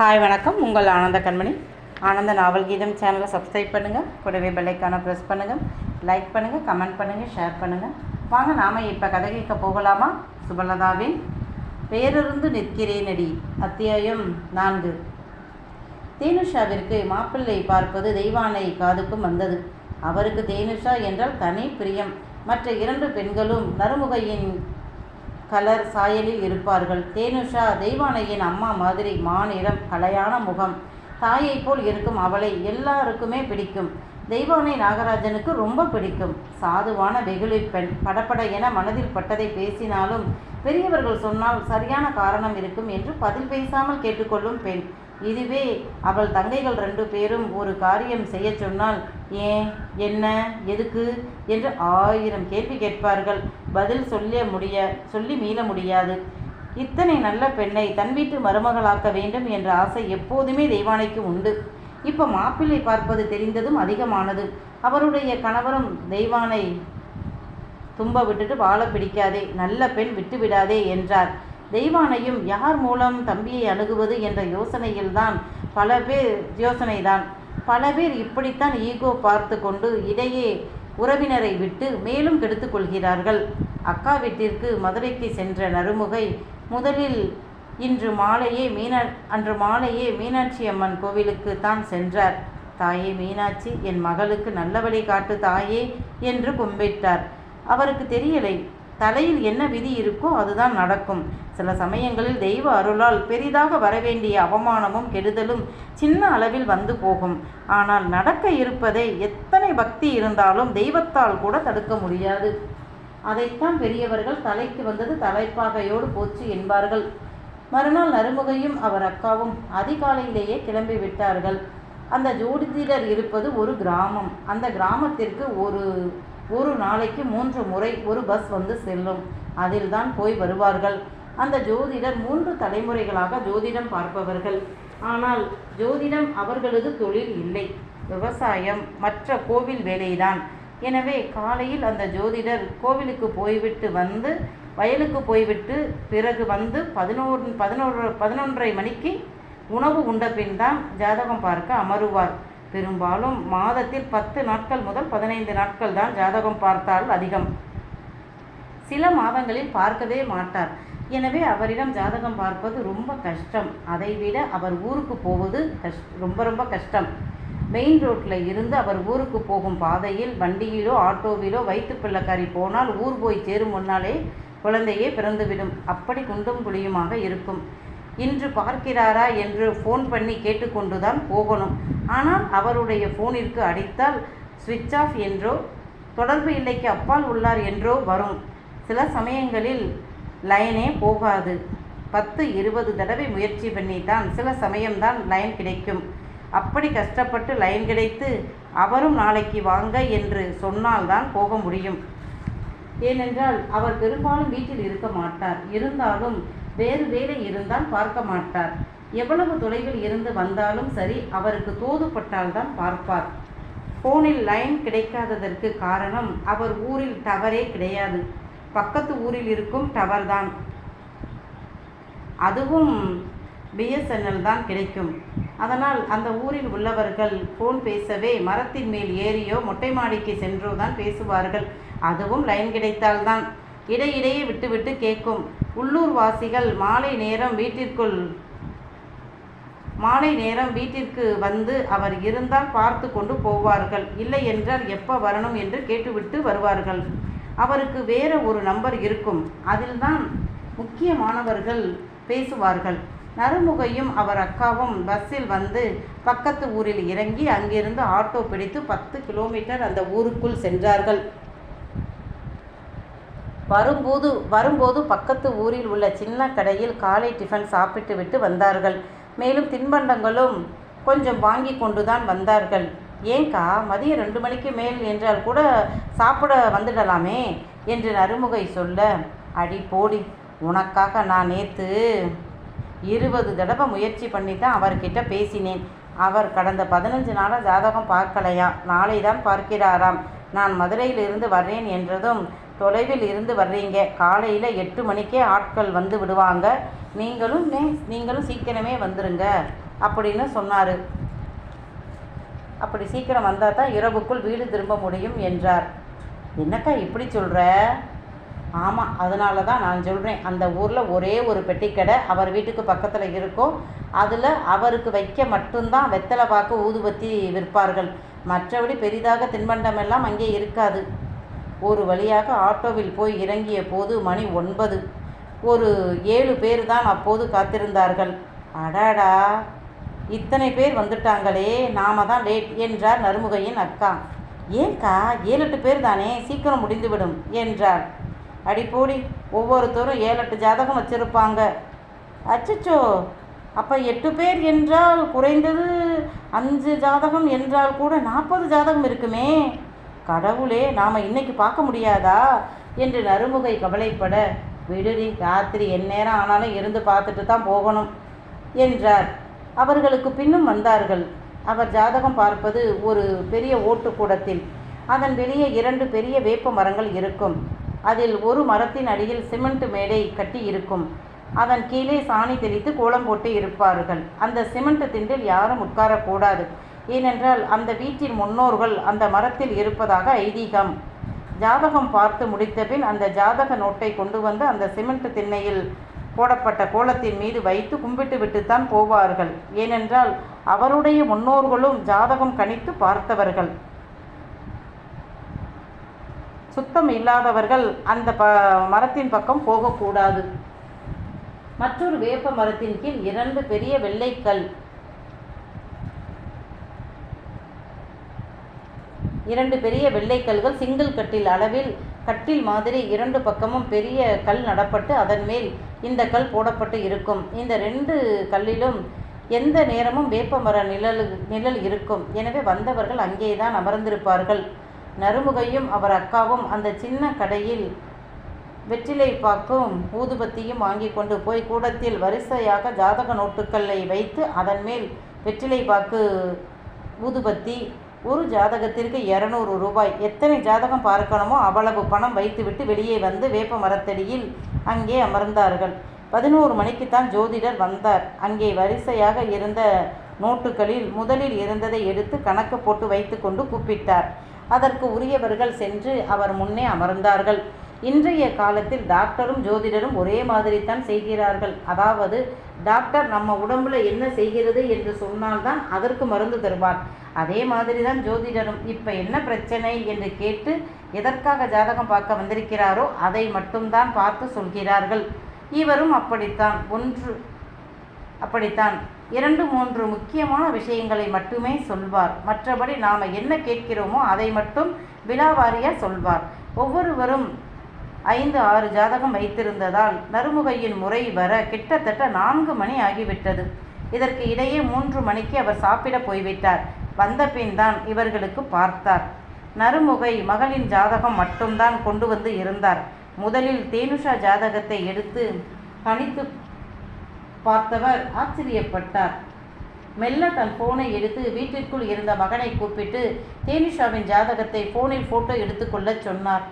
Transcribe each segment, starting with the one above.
Hi வணக்கம். உங்கள் ஆனந்த கண்மணி. ஆனந்த நாவல் கீதம் சேனலை சப்ஸ்கிரைப் பண்ணுங்கள் கூடவே பெல்லைக்கான ப்ரெஸ் பண்ணுங்கள் லைக் பண்ணுங்கள் கமெண்ட் பண்ணுங்கள் ஷேர் பண்ணுங்கள் வாங்க நாம் இப்போ கதை கேட்க போகலாமா? சுபலதாவின் பேரிருந்து நிற்கிறேனடி. அத்தியாயம் நான்கு. தேனுஷாவிற்கு மாப்பிள்ளை பார்ப்பது தெய்வானை காதுக்கும் வந்தது. அவருக்கு தேனுஷா என்றால் தனி பிரியம். மற்ற இரண்டு பெண்களும் நறுமுகையின் கலர் சாயலில் இருப்பார்கள். தேனுஷா தெய்வானையின் அம்மா மாதிரி மாநிறம் கலையான முகம். தாயைப் போல் இருக்கும் அவளை எல்லாருக்குமே பிடிக்கும். தெய்வானை நாகராஜனுக்கு ரொம்ப பிடிக்கும். சாதுவான வெகுளி பெண். படப்பட என மனதில் பட்டதை பேசினாலும் பெரியவர்கள் சொன்னால் சரியான காரணம் இருக்கும் என்று பதில் பேசாமல் கேட்டுக்கொள்ளும் பெண். இதுவே அவள் தங்கைகள் ரெண்டு பேரும் ஒரு காரியம் செய்ய சொன்னால் ஏன்? என்ன? எதுக்கு? என்று ஆயிரம் கேள்வி கேட்பார்கள். பதில் சொல்ல முடிய சொல்லி மீள முடியாது. இத்தனை நல்ல பெண்ணை தன் வீட்டு மருமகளாக்க வேண்டும் என்ற ஆசை எப்போதுமே தெய்வானைக்கு உண்டு. இப்போ மாப்பிள்ளை பார்ப்பது தெரிந்ததும் அதிகமானது. அவருடைய கணவரும் தெய்வானை தும்ப விட்டுட்டு வாழ பிடிக்காதே நல்ல பெண் விட்டுவிடாதே என்றார். தெய்வானையும் யார் மூலம் தம்பியை அணுகுவது என்ற யோசனையில்தான் பல பேர் யோசனைதான் பல பேர் இப்படித்தான் ஈகோ பார்த்து கொண்டு இடையே உறவினரை விட்டு மேலும் கெடுத்துக்கொள்கிறார்கள் அக்கா வீட்டிற்கு மதுரைக்கு சென்ற நறுமுகை. முதலில் இன்று மாலையே மீனா அன்று மாலையே மீனாட்சி அம்மன் கோவிலுக்கு தான் சென்றார். தாயே மீனாட்சி என் மகளுக்கு நல்ல வழி காட்டு தாயே என்று கும்பிட்டார். அவருக்கு தெரியலை. தலையில் என்ன விதி இருக்கோ அதுதான் நடக்கும். சில சமயங்களில் தெய்வ அருளால் பெரிதாக வரவேண்டிய அவமானமும் கெடுதலும் சின்ன அளவில் வந்து போகும். ஆனால் நடக்க இருப்பதை எத்தனை பக்தி இருந்தாலும் தெய்வத்தால் கூட தடுக்க முடியாது. அதைத்தான் பெரியவர்கள் தலைக்கு வந்தது தலைப்பாகையோடு போச்சு என்பார்கள். மறுநாள் நறுமுகையும் அவர் அக்காவும் அதிகாலையிலேயே கிளம்பி விட்டார்கள். அந்த ஜோதிடர் இருப்பது ஒரு கிராமம். அந்த கிராமத்திற்கு ஒரு ஒரு நாளைக்கு மூன்று முறை ஒரு பஸ் வந்து செல்லும். அதில்தான் போய் வருவார்கள். அந்த ஜோதிடர் மூன்று தலைமுறைகளாக ஜோதிடம் பார்ப்பவர்கள். ஆனால் ஜோதிடம் அவர்களது தொழில் இல்லை. விவசாயம் மற்ற கோவில் வேலைதான். எனவே காலையில் அந்த ஜோதிடர் கோவிலுக்கு போய்விட்டு வந்து வயலுக்கு போய்விட்டு பிறகு வந்து பதினோரு பதினோரு பதினொன்றரை மணிக்கு உணவு உண்ட பின் தான் ஜாதகம் பார்க்க அமருவார். பெரும்பாலும் மாதத்தில் பத்து நாட்கள் முதல் பதினைந்து நாட்கள் தான் ஜாதகம் பார்த்தால் அதிகம். சில மாதங்களில் பார்க்கவே மாட்டார். எனவே அவரிடம் ஜாதகம் பார்ப்பது ரொம்ப கஷ்டம். அதைவிட அவர் ஊருக்கு போவது கஷ் ரொம்ப ரொம்ப கஷ்டம். மெயின் ரோட்டில் இருந்து அவர் ஊருக்கு போகும் பாதையில் வண்டியிலோ ஆட்டோவிலோ வயிற்று பிள்ளைக்காரி போனால் ஊர் போய் சேரும் முன்னாலே குழந்தையே பிறந்துவிடும். அப்படி குண்டும் குழியுமாக இருக்கும். இன்று பார்க்கிறாரா என்று ஃபோன் பண்ணி கேட்டுக்கொண்டுதான் போகணும். ஆனால் அவருடைய ஃபோனிற்கு அடித்தால் சுவிட்ச் ஆஃப் என்றோ தொடர்பு இல்லைக்கு அப்பால் உள்ளார் என்றோ வரும். சில சமயங்களில் லைனே போகாது. பத்து இருபது தடவை முயற்சி பண்ணித்தான் சில சமயம்தான் லைன் கிடைக்கும். அப்படி கஷ்டப்பட்டு லைன் கிடைத்து அவரும் நாளைக்கு வாங்க என்று சொன்னால்தான் போக முடியும். ஏனென்றால் அவர் பெரும்பாலும் வீட்டில் இருக்க மாட்டார். இருந்தாலும் வேறு வேலை இருந்தால் பார்க்க மாட்டார். எவ்வளவு தொலைவில் இருந்து வந்தாலும் சரி அவருக்கு தோதுப்பட்டால்தான் பார்ப்பார். ஃபோனில் லைன் கிடைக்காததற்கு காரணம் அவர் ஊரில் டவரே கிடையாது. பக்கத்து ஊரில் இருக்கும் டவர் தான் அதுவும் பிஎஸ்என்எல் தான் கிடைக்கும். அதனால் அந்த ஊரில் உள்ளவர்கள் ஃபோன் பேசவே மரத்தின் மேல் ஏறியோ மொட்டை மாடிக்கு சென்றோ தான் பேசுவார்கள். அதுவும் லைன் கிடைத்தால்தான். இடையிடையே விட்டுவிட்டு கேட்கும். உள்ளூர் வாசிகள் மாலை நேரம் வீட்டிற்குள் மாலை நேரம் வீட்டிற்கு வந்து அவர் இருந்தால் பார்த்து கொண்டு போவார்கள். இல்லை என்றால் எப்போ வரணும் என்று கேட்டுவிட்டு வருவார்கள். அவருக்கு வேற ஒரு நம்பர் இருக்கும். அதில்தான் முக்கியமானவர்கள் பேசுவார்கள். நறுமுகையும் அவர் அக்காவும் பஸ்ஸில் வந்து பக்கத்து ஊரில் இறங்கி அங்கிருந்து ஆட்டோ பிடித்து பத்து கிலோமீட்டர் அந்த ஊருக்குள் சென்றார்கள். வரும்போது வரும்போது பக்கத்து ஊரில் உள்ள சின்ன கடையில் காலை டிஃபன் சாப்பிட்டு விட்டு வந்தார்கள். மேலும் தின்பண்டங்களும் கொஞ்சம் வாங்கி கொண்டு தான் வந்தார்கள். ஏங்கா மதியம் ரெண்டு மணிக்கு மேல் என்றால் கூட சாப்பிட வந்துடலாமே என்று நறுமுகை சொல்ல அடி போடி உனக்காக நான் நேற்று இருபது தடவை முயற்சி பண்ணி தான் அவர்கிட்ட பேசினேன். அவர் கடந்த பதினஞ்சு நாளாக ஜாதகம் பார்க்கலையா? நாளை தான் பார்க்கிறாராம். நான் மதுரையிலிருந்து வர்றேன் என்றதும் தொலைவில் இருந்து வர்றீங்க. காலையில் எட்டு மணிக்கே ஆட்கள் வந்து விடுவாங்க. நீங்களும் நீங்களும் சீக்கிரமே வந்துருங்க. அப்படின்னு சொன்னார். அப்படி சீக்கிரம் வந்தால் தான் இரவுக்குள் வீடு திரும்ப முடியும் என்றார். என்னக்கா இப்படி சொல்கிற ஆமாம் அதனால தான் நான் சொல்கிறேன் அந்த ஊரில் ஒரே ஒரு பெட்டிக்கடை அவர் வீட்டுக்கு பக்கத்தில் இருக்கும். அதில் அவருக்கு வைக்க மட்டும்தான் வெத்தலை பாக்கு ஊதுபத்தி விற்பார்கள். மற்றபடி பெரிதாக தின்பண்டம் எல்லாம் அங்கே இருக்காது. ஒரு வழியாக ஆட்டோவில் போய் இறங்கிய போது மணி ஒன்பது. ஒரு ஏழு பேர் தான் அப்போது காத்திருந்தார்கள். அடாடா! இத்தனை பேர் வந்துட்டாங்களே நாம தான் லேட் என்றார் நறுமுகையின் அக்கா. ஏன்க்கா ஏழு எட்டு பேர் தானே? சீக்கிரம் முடிந்துவிடும் என்றார் அடிப்போடி ஒவ்வொருத்தரும் ஏழு எட்டு ஜாதகம் வச்சுருப்பாங்க. அச்சச்சோ! அப்போ எட்டு பேர் என்றால் குறைந்தது அஞ்சு ஜாதகம் என்றால் கூட நாற்பது ஜாதகம் இருக்குமே. கடவுளே நாம் இன்னைக்கு பார்க்க முடியாதா? என்று நறுமுகை கவலைப்பட விடுடி ராத்திரி எந்நேரம் ஆனாலும் இருந்து பார்த்துட்டு தான் போகணும் என்றார். அவர்களுக்கு பின்னும் வந்தார்கள். அவர் ஜாதகம் பார்ப்பது ஒரு பெரிய ஓட்டுக்கூடத்தில். அதன் வெளியே இரண்டு பெரிய வேப்ப மரங்கள் இருக்கும். அதில் ஒரு மரத்தின் அடியில் சிமெண்ட் மேடை கட்டி இருக்கும். அதன் கீழே சாணி தெளித்து கோலம் போட்டு இருப்பார்கள். அந்த சிமெண்ட் திண்டில் யாரும் உட்காரக்கூடாது. ஏனென்றால் அந்த வீட்டின் முன்னோர்கள் அந்த மரத்தில் இருப்பதாக ஐதீகம். ஜாதகம் பார்த்து முடித்தபின் அந்த ஜாதக நோட்டை கொண்டு வந்து அந்த சிமெண்ட் திண்ணையில் போடப்பட்ட கோலத்தின் மீது வைத்து கும்பிட்டு விட்டுத்தான் போவார்கள். ஏனென்றால் அவருடைய முன்னோர்களும் ஜாதகம் கணித்து பார்த்தவர்கள். சுத்தம் இல்லாதவர்கள் அந்த ப மரத்தின் பக்கம் போகக்கூடாது. மற்றொரு வேப்ப மரத்தின் கீழ் இரண்டு பெரிய வெள்ளைக்கல். இரண்டு பெரிய வெள்ளைக்கல்கள் சிங்கிள் கட்டில் அளவில் கட்டில் மாதிரி இரண்டு பக்கமும் பெரிய கல் நடப்பட்டு அதன் மேல் இந்த கல் போடப்பட்டு இருக்கும். இந்த ரெண்டு கல்லிலும் எந்த நேரமும் வேப்ப மர நிழல் நிழல் இருக்கும். எனவே வந்தவர்கள் அங்கேதான் அமர்ந்திருப்பார்கள். நறுமுகையும் அவர் அக்காவும் அந்த சின்ன கடையில் வெற்றிலை பாக்கும் ஊதுபத்தியும் வாங்கி கொண்டு போய் கூடத்தில் வரிசையாக ஜாதக நோட்டுக்களை வைத்து அதன் மேல் வெற்றிலை பாக்கு ஊதுபத்தி ஒரு ஜாதகத்திற்கு இரநூறு ரூபாய். எத்தனை ஜாதகம் பார்க்கணுமோ அவ்வளவு பணம் வைத்துவிட்டு வெளியே வந்து வேப்ப மரத்தடியில் அங்கே அமர்ந்தார்கள். பதினோரு மணிக்குத்தான் ஜோதிடர் வந்தார். அங்கே வரிசையாக இருந்த நோட்டுகளில் முதலில் இருந்ததை எடுத்து கணக்கு போட்டு வைத்துக்கொண்டு கூப்பிட்டார். அதற்கு உரியவர்கள் சென்று அவர் முன்னே அமர்ந்தார்கள். இன்றைய காலத்தில் டாக்டரும் ஜோதிடரும் ஒரே மாதிரி தான் செய்கிறார்கள். அதாவது டாக்டர் நம்ம உடம்புல என்ன செய்கிறது என்று சொன்னால்தான் அதற்கு மருந்து தருவார். அதே மாதிரி தான் ஜோதிடரும். இப்போ என்ன பிரச்சனை என்று கேட்டு எதற்காக ஜாதகம் பார்க்க வந்திருக்கிறாரோ அதை மட்டும்தான் பார்த்து சொல்கிறார்கள். இவரும் அப்படித்தான். ஒன்று அப்படித்தான். இரண்டு மூன்று முக்கியமான விஷயங்களை மட்டுமே சொல்வார். மற்றபடி நாம் என்ன கேட்கிறோமோ அதை மட்டும் விழாவாரியாக சொல்வார். ஒவ்வொருவரும் ஐந்து ஆறு ஜாதகம் வைத்திருந்ததால் நறுமுகையின் முறை வர கிட்டத்தட்ட நான்கு மணி ஆகிவிட்டது. இதற்கு இடையே மூன்று மணிக்கு அவர் சாப்பிட போய்விட்டார். வந்த பின் தான் இவர்களுக்கு பார்த்தார். நறுமுகை மகளின் ஜாதகம் மட்டும்தான் கொண்டு வந்து இருந்தார். முதலில் தேனுஷா ஜாதகத்தை எடுத்து கணித்து பார்த்தவர் ஆச்சரியப்பட்டார். மெல்ல தன் போனை எடுத்து வீட்டிற்குள் இருந்த மகனை கூப்பிட்டு தேனிஷாவின் ஜாதகத்தை போனில் போட்டோ எடுத்துக்கொள்ளச் சொன்னார்.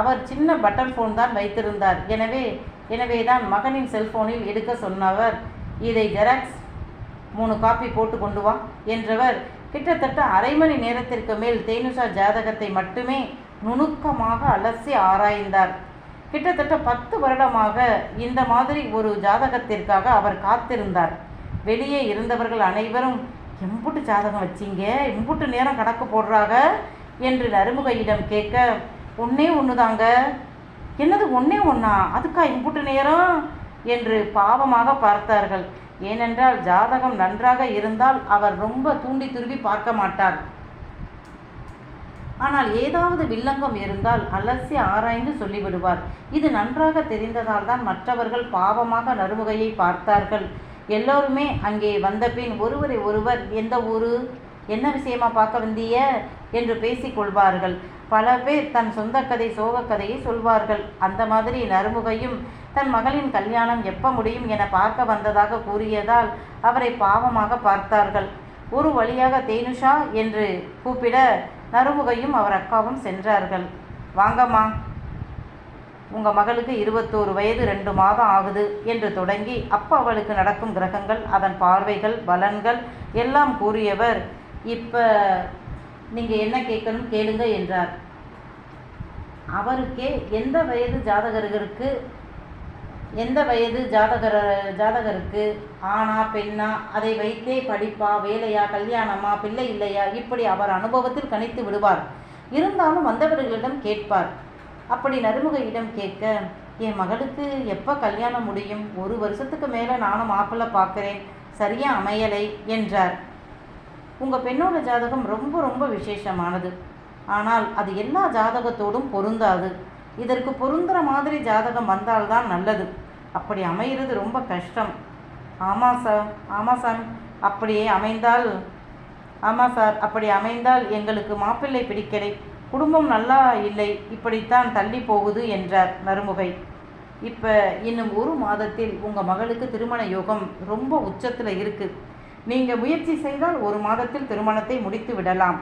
அவர் சின்ன பட்டன் ஃபோன் தான் வைத்திருந்தார். எனவே எனவே தான் மகனின் செல்போனில் எடுக்க சொன்னவர் இதை ஜெராக்ஸ் மூணு காப்பி போட்டு கொண்டு வா என்றவர் கிட்டத்தட்ட அரை மணி நேரத்திற்கு மேல் தேனுஷா ஜாதகத்தை மட்டுமே நுணுக்கமாக அலசி ஆராய்ந்தார். கிட்டத்தட்ட பத்து வருடமாக இந்த மாதிரி ஒரு ஜாதகத்திற்காக அவர் காத்திருந்தார். வெளியே இருந்தவர்கள் அனைவரும் எம்புட்டு ஜாதகம் வச்சிங்க? எம்புட்டு நேரம் கணக்கு போடுறாங்க என்று நறுமுகையிடம் கேட்க ஒன்றே ஒன்று தாங்க என்னது ஒன்றே ஒன்றா அதுக்கா இம்புட்டு நேரம்? என்று பாவமாக பார்த்தார்கள். ஏனென்றால் ஜாதகம் நன்றாக இருந்தால் அவர் ரொம்ப தூண்டி துருவி பார்க்க மாட்டார். ஆனால் ஏதாவது வில்லங்கம் இருந்தால் அலசி ஆராய்ந்து சொல்லிவிடுவார். இது நன்றாக தெரிந்ததால் தான் மற்றவர்கள் பாவமாக நறுமுகையை பார்த்தார்கள். எல்லோருமே அங்கே வந்தபின் ஒருவரை ஒருவர் எந்த ஊரு? என்ன விஷயமா பார்க்க வந்திய? என்று பேசிக்கொள்வார்கள் பல பேர் தன் சொந்த கதை சோக கதையை சொல்வார்கள். அந்த மாதிரி நறுமுகையும் தன் மகளின் கல்யாணம் எப்ப முடியும் என பார்க்க வந்ததாக கூறியதால் அவரை பாவமாக பார்த்தார்கள். ஒரு வழியாக தேனுஷா? என்று கூப்பிட நறுமுகையும் அவர் அக்காவும் சென்றார்கள். வாங்கம்மா உங்கள் மகளுக்கு இருபத்தோரு வயது ரெண்டு மாதம் ஆகுது என்று தொடங்கி அப்போ அவளுக்கு நடக்கும் கிரகங்கள் அதன் பார்வைகள் பலன்கள் எல்லாம் கூறியவர் இப்போ நீங்கள் என்ன கேட்கணும் கேளுங்க என்றார். அவருக்கே எந்த வயது ஜாதகர்களுக்கு எந்த வயது ஜாதகர ஜாதகருக்கு? ஆணா பெண்ணா? அதை வைத்தே படிப்பா வேலையா கல்யாணமா பிள்ளை இல்லையா? இப்படி அவர் அனுபவத்தில் கணித்து விடுவார். இருந்தாலும் வந்தவர்களிடம் கேட்பார். அப்படி நறுமுகையிடம் கேட்க என் மகளுக்கு எப்போ கல்யாணம் முடியும்? ஒரு வருஷத்துக்கு மேலே நானும் மாப்பிள்ளை பார்க்குறேன் சரியா அமையலை? என்றார். உங்கள் பெண்ணோட ஜாதகம் ரொம்ப ரொம்ப விசேஷமானது. ஆனால் அது எல்லா ஜாதகத்தோடும் பொருந்தாது. இதற்கு பொருந்துகிற மாதிரி ஜாதகம் வந்தால்தான் நல்லது. அப்படி அமைகிறது ரொம்ப கஷ்டம். ஆமாம் சார் ஆமாம் சார் அப்படியே அமைந்தால் ஆமாம் சார் அப்படி அமைந்தால் எங்களுக்கு மாப்பிள்ளை பிடிக்கலை. குடும்பம் நல்லா இல்லை. இப்படித்தான் தள்ளி போகுது என்றார் நறுமுகை இப்போ இன்னும் ஒரு மாதத்தில் உங்கள் மகளுக்கு திருமண யோகம் ரொம்ப உச்சத்தில் இருக்குது நீங்கள் முயற்சி செய்தால் ஒரு மாதத்தில் திருமணத்தை முடித்து விடலாம்.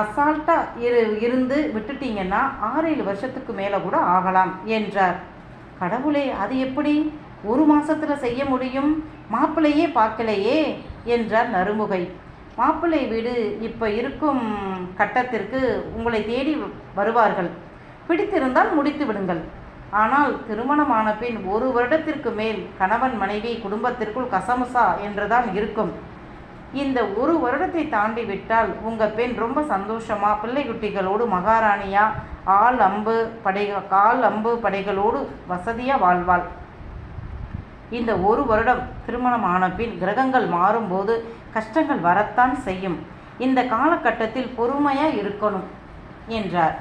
அசால்ட்டாக இரு இருந்து விட்டுட்டீங்கன்னா ஆறேழு வருஷத்துக்கு மேலே கூட ஆகலாம் என்றார். கடவுளே அது எப்படி ஒரு மாசத்துல செய்ய முடியும்? மாப்பிள்ளையே பார்க்கலையே என்றார் நறுமுகை. மாப்பிள்ளை வீடு இப்போ இருக்கும் கட்டத்திற்கு உங்களை தேடி வருவார்கள். பிடித்திருந்தால் முடித்து விடுங்கள். ஆனால் திருமணமான பின் ஒரு வருடத்திற்கு மேல் கணவன் மனைவி குடும்பத்திற்குள் கசமுசா என்றுதான் இருக்கும். இந்த ஒரு வருடத்தை தாண்டி விட்டால் உங்கள் பெண் ரொம்ப சந்தோஷமா பிள்ளை குட்டிகளோடு மகாராணியா ஆள் அம்பு படை கால் அம்பு படைகளோடு வசதியாக வாழ்வாள். இந்த ஒரு வருடம் திருமணம் ஆன பின் கிரகங்கள் மாறும்போது கஷ்டங்கள் வரத்தான் செய்யும். இந்த காலகட்டத்தில் பொறுமையாக இருக்கணும் என்றார்.